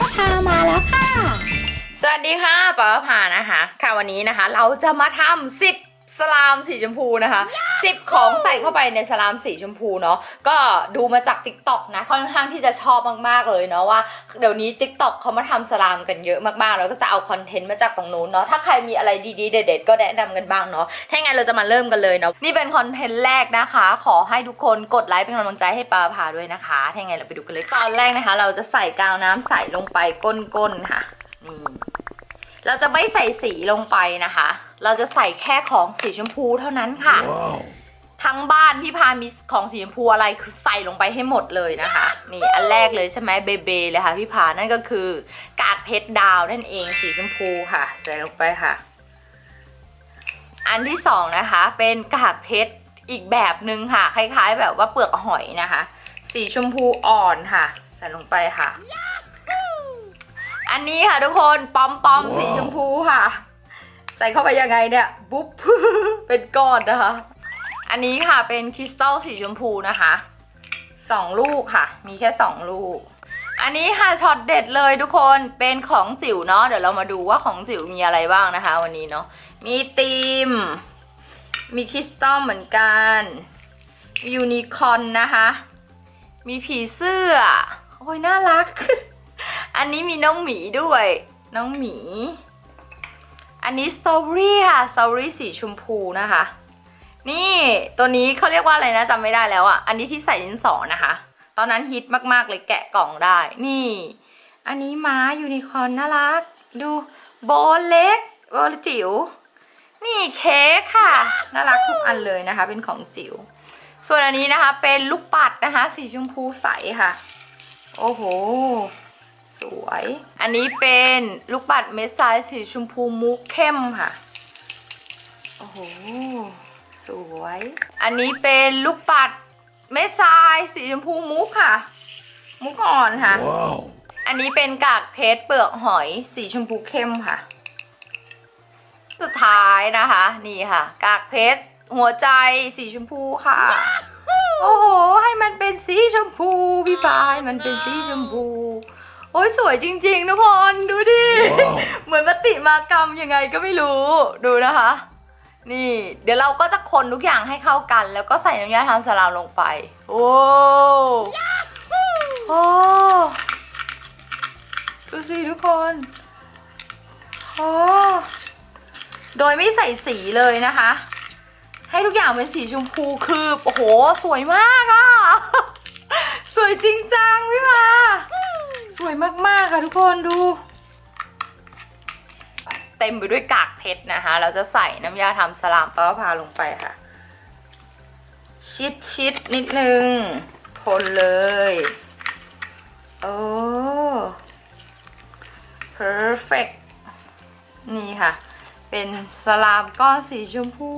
ป้าพามาแล้วค่ะ สวัสดีค่ะปอพานะคะ ค่ะวันนี้นะคะ เราจะมาทำ10 สลามสีชมพูนะคะ10ของใส่เข้าไปในสลามสีชมพูเนาะก็ดูมาจาก t ิ k t o k นะค่อนข้างที่จะชอบมากๆเลยเนาะว่าเดี๋ยวนี้ t ิ k t o k เขามาทำสลามกันเยอะมากๆ แล้วก็จะเอาคอนเทนต์มาจากตรงนู้นเนาะถ้าใครมีอะไรดีๆเด็ดๆก็แนะนำกันบ้างเนาะถ้างั้นเราจะมาเริ่มกันเลยเนาะนี่เป็นคอนเทนต์แรกนะคะ ขอให้ทุกคนกดไลค์เป็นกำลังใจให้ปาพาด้วยนะคะถ้างั้นเราไปดูกันเลยตอนแรกนะคะ เราจะใส่กาวน้ำใส่ลงไปก้นๆค่ะนี่ เราจะไม่ใส่สีลงไปนะคะ เราจะใส่แค่ของสีชมพูเท่านั้นค่ะทั้งบ้านพี่พามีของสีชมพูอะไรคือใส่ลงไปให้หมดเลยนะคะ นี่อันแรกเลยใช่ไหมเบเบเลยค่ะพี่พานั่นก็คือกากเพชรดาวนั่นเองสีชมพูค่ะ ใส่ลงไปค่ะ อันที่สองนะคะเป็นกากเพชรอีกแบบหนึ่งค่ะ คล้ายๆ แบบว่าเปลือกหอยนะคะ สีชมพูอ่อนค่ะ ใส่ลงไปค่ะ อันนี้ค่ะทุกคนปอมปอมๆสีชมพูค่ะ ใส่เข้าไปยังไงเนี่ยบุ๊บเป็นก้อนนะคะ อันนี้ค่ะเป็นคริสตัลสีชมพูนะคะสองลูกค่ะ มีแค่สองลูก อันนี้ค่ะช็อตเด็ดเลยทุกคนเป็นของจิ๋วเนาะเดี๋ยวเรามาดูว่าของจิ๋วมีอะไรบ้างนะคะ วันนี้เนาะมีตีม มีคริสตัลเหมือนกันมียูนิคอร์นนะคะ มีผีเสื้อโอ้ยน่ารัก อันนี้มีน้องหมีด้วย น้องหมี อันนี้สตรอเบอรี่ค่ะสตรอเบอรี่สีชมพูนะคะ นี่ตัวนี้เขาเรียกว่าอะไรนะจำไม่ได้แล้วอะ่ะ อันนี้ที่ใส่ดินสอนะคะ ตอนนั้นฮิตมากๆเลยแกะกล่องได้ นี่ อันนี้ม้ายูนิคอร์นน่ารัก ดูโบเล็กโบนจิ๋ว นี่เค้กค่ะ น่ารักทุกอันเลยนะคะ เป็นของจิ๋ว ส่วนอันนี้นะคะเป็นลูกปัดนะคะ สีชมพูใสค่ะ โอ้โห วย อันนี้เป็นลูกปัดเม็ดทรายสีชมพูมุกเข้มค่ะ โอ้โห สวย อันนี้เป็นลูกปัดเม็ดทรายสีชมพูมุกค่ะ มุกอ่อนค่ะ Wow. อันนี้เป็นกากเพชรเปลือกหอยสีชมพูเข้มค่ะ สุดท้ายนะคะ นี่ค่ะ กากเพชรหัวใจสีชมพูค่ะ โอ้โห ให้มันเป็นสีชมพู พี่ปายมันเป็นสีชมพู โอ้ยสวยจริง ๆ ทุกคนดูดิว้าวเหมือนปฏิมากรรมยังไงก็ไม่รู้ดูนะคะ นี่ เดี๋ยวเราก็จะคนทุกอย่างให้เข้ากัน แล้วก็ใส่น้ำยาทำสลามลงไป โอ้โอ้ดูสิทุกคนโอ้โดยไม่ใส่สีเลยนะคะ ให้ทุกอย่างเป็นสีชมพูคือโอ้โห สวยมากอะสวยจริงจังพี่มาส วยมากๆค่ะทุกคนดู เต็มไปด้วยกากเพชรนะคะ เราจะใส่น้ำยาทำสลามปลาพาลงไปค่ะ ชิดชิดๆนิดนึงคนเลย โอ้ perfect นี่ค่ะ เป็นสลามก้อนสีชมพู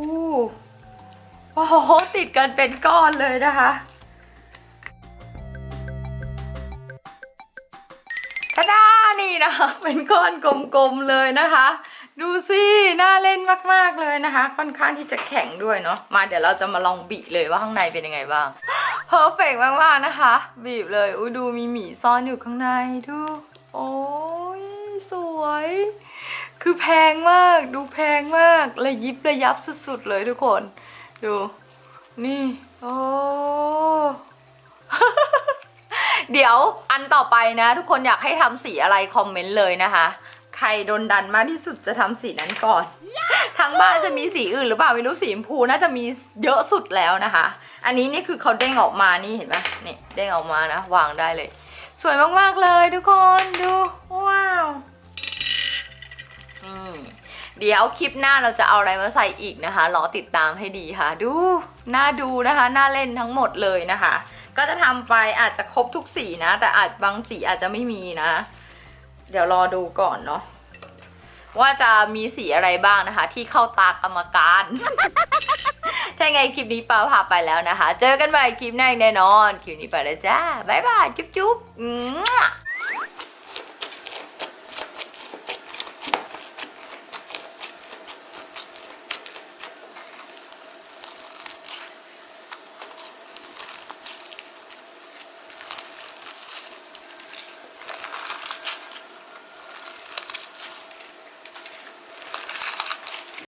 โอ้โห ติดกันเป็นก้อนเลยนะคะ นี่นะคะ เป็นก้อนกลมๆเลยนะคะ ดูสิน่าเล่นมากๆเลยนะคะ ค่อนข้างที่จะแข็งด้วยเนาะมาเดี๋ยวเราจะมาลองบีบเลยว่าข้างในเป็นยังไงบ้างเพอร์เฟกมากๆนะคะ บีบเลยอุ้ยดูมีหมีซ่อนอยู่ข้างในดูโอ้ยสวย คือแพงมากดูแพงมากระยิบระยับสุดๆเลยทุกคน ดู นี่ โอ้ เดี๋ยวอันต่อไปนะ ทุกคนอยากให้ทำสีอะไรคอมเมนต์เลยนะคะ ใครโดนดันมากที่สุดจะทำสีนั้นก่อน ทั้งบ้านจะมีสีอื่นหรือเปล่าไม่รู้สีชมพูน่าจะมีเยอะสุดแล้วนะคะ อันนี้นี่คือเขาเด้งออกมานี่เห็นไหมนี่เด้งออกมานะ วางได้เลย สวยมากๆเลยทุกคนดูว้าวนี่เดี๋ยวคลิปหน้าเราจะเอาอะไรมาใส่อีกนะคะ รอติดตามให้ดีค่ะ ดู น่าดูนะคะ น่าเล่นทั้งหมดเลยนะคะ ก็จะทำไปอาจจะครบทุกสีนะ แต่อาจบางสีอาจจะไม่มีนะ เดี๋ยวรอดูก่อนเนาะว่าจะมีสีอะไรบ้างนะคะ ที่เข้าตากรรมการ ถ้าไงคลิปนี้ปาพาไปแล้วนะคะ เจอกันใหม่คลิปหน้าแน่นอน คลิปนี้ไปแล้วจ้า บ๊ายบาย จุ๊บจุ๊บ